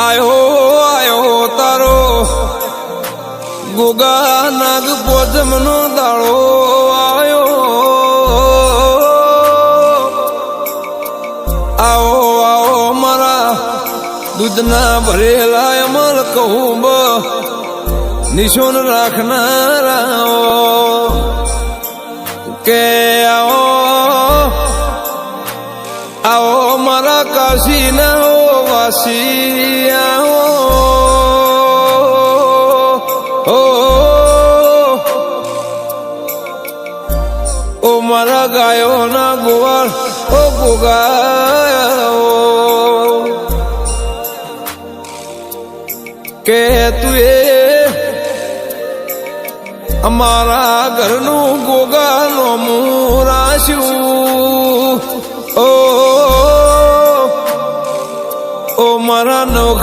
આયો આયો તારો. ગોગા નાગ પોજમનો દાળો આયો. આવો આવો મારા દૂધના ભરેલા અમલ કહું નિશોન રાખનારા કે આવો આવો મારા કાશી ના હો વાસી આવો ઓ મારા ગાયો ના ગોવાળ ઓ ગોગાયો કે તું અમારા ઘરનું ગોગાનો મુરાશું ઓ ઓ મારા નોખ